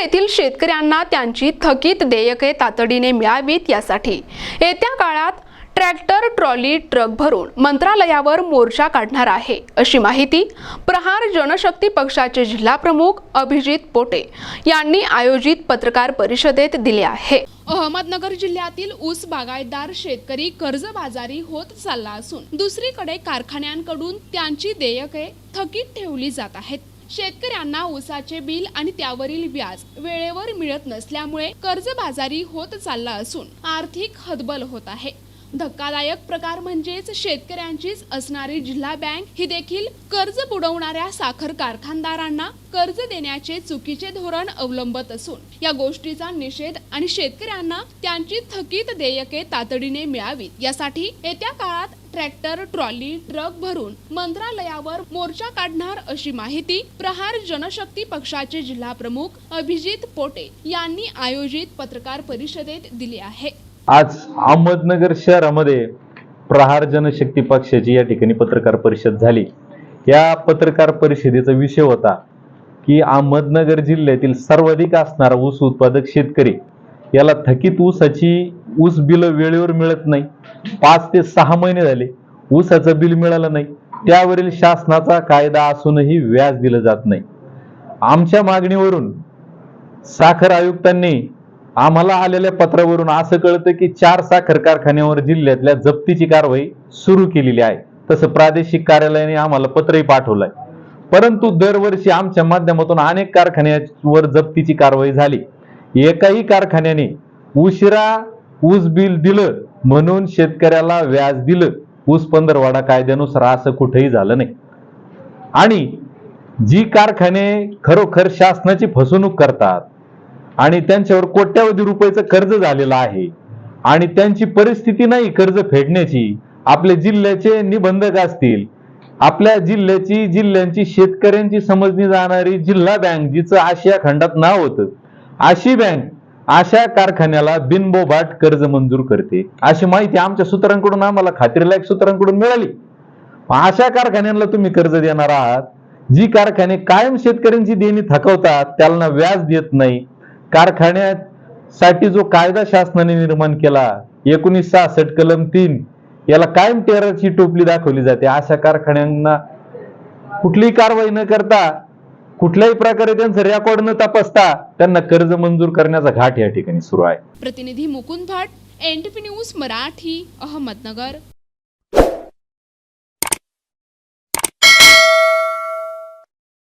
येथील शेतकऱ्यांना त्यांची थकीत देयके तातडीने मिळावीत यासाठी. येत्या काळात ट्रॅक्टर ट्रॉली ट्रक भरून मंत्रालयावर मोर्चा काढणार आहे अशी माहिती प्रहार जनशक्ती पक्षाचे जिल्हा प्रमुख अभिजित पोटे यांनी आयोजित पत्रकार परिषदेत दिले आहे. अहमदनगर जिल्ह्यातील ऊस बागायतदार शेतकरी कर्जबाजारी होत चालला असून दुसरीकडे कारखान्यांकडून त्यांची देयके थकीत ठेवली जात आहेत. शेतकऱ्यांना ऊसाचे बिल आणि त्यावरील व्याज वेळेवर मिळत नसल्यामुळे कर्जबाजारी होत चालला असून आर्थिक हतबल होत आहे. धक्कादायक प्रकार म्हणजेच शेतकऱ्यांचीच असणारी जिल्हा बँक ही देखील कर्ज बुडवणाऱ्या साखर कारखानदारांना कर्ज देण्याचे चुकीचे धोरण अवलंबत असून या गोष्टीचा निषेध आणि शेतकऱ्यांना त्यांची थकीत देयके तातडीने मिळावीत. यासाठी येत्या काळात ट्रॅक्टर ट्रॉली ट्रक भरून मंत्रालयावर मोर्चा काढणार अशी माहिती प्रहार जनशक्ती पक्षाचे जिल्हा प्रमुख अभिजित पोटे यांनी आयोजित पत्रकार परिषदेत दिली आहे. आज अहमदनगर शहरामध्ये प्रहार जनशक्ती पक्षाची या ठिकाणी पत्रकार परिषद झाली. या पत्रकार परिषदेचा विषय होता की अहमदनगर जिल्ह्यातील सर्वाधिक असणारा ऊस उत्पादक शेतकरी याला थकीत ऊसाची ऊस बिल वेळेवर मिळत नाही. पाच ते सहा महिने झाले ऊसाचं बिल मिळालं नाही. त्यावरील शासनाचा कायदा असूनही व्याज दिलं जात नाही. आमच्या मागणीवरून साखर आयुक्तांनी आम्हाला आलेल्या पत्रावरून असं कळतं की चार साखर कारखान्यावर जिल्ह्यातल्या जप्तीची कारवाई सुरू केलेली आहे. तसं प्रादेशिक कार्यालयाने आम्हाला पत्रही पाठवलंय. परंतु दरवर्षी आमच्या माध्यमातून अनेक कारखान्यावर जप्तीची कारवाई झाली. एकाही कारखान्याने उशिरा ऊस बिल दिलं म्हणून शेतकऱ्याला व्याज दिलं. ऊस पंधरवाडा कायद्यानुसार असं कुठेही झालं नाही. आणि जी कारखाने खरोखर शासनाची फसवणूक करतात आणि त्यांच्यावर कोट्यावधी रुपयाचं कर्ज झालेलं आहे. आणि त्यांची परिस्थिती नाही कर्ज फेडण्याची. आपल्या जिल्ह्याचे निबंधक असतील. आपल्या जिल्ह्याची जिल्ह्यांची शेतकऱ्यांची समजली जाणारी जिल्हा बँक जिचं आशिया खंडात नाव होतं. अशी बँक अशा कारखान्याला बिनबोबाट कर्ज मंजूर करते. अशी माहिती आमच्या सूत्रांकडून आम्हाला खात्रीलायक सूत्रांकडून मिळाली. अशा कारखान्यांना तुम्ही कर्ज देणार आहात. जी कारखाने कायम शेतकऱ्यांची देणी थकवतात त्यांना व्याज देत नाही. कारखान्यासाठी जो कायदा शासनाने निर्माण केला एकोणीस सहासष्ट कलम तीन याला कायम टेररची टोपली दाखवली जाते. अशा कारखान्यांना कुठलीही कारवाई न करता कुठल्याही प्रकारे त्यांचं रेकॉर्ड न तपासता त्यांना कर्ज मंजूर करण्याचा घाट या ठिकाणी सुरू आहे. प्रतिनिधी मुकुंद भाट एनटीपी न्यूज मराठी अहमदनगर.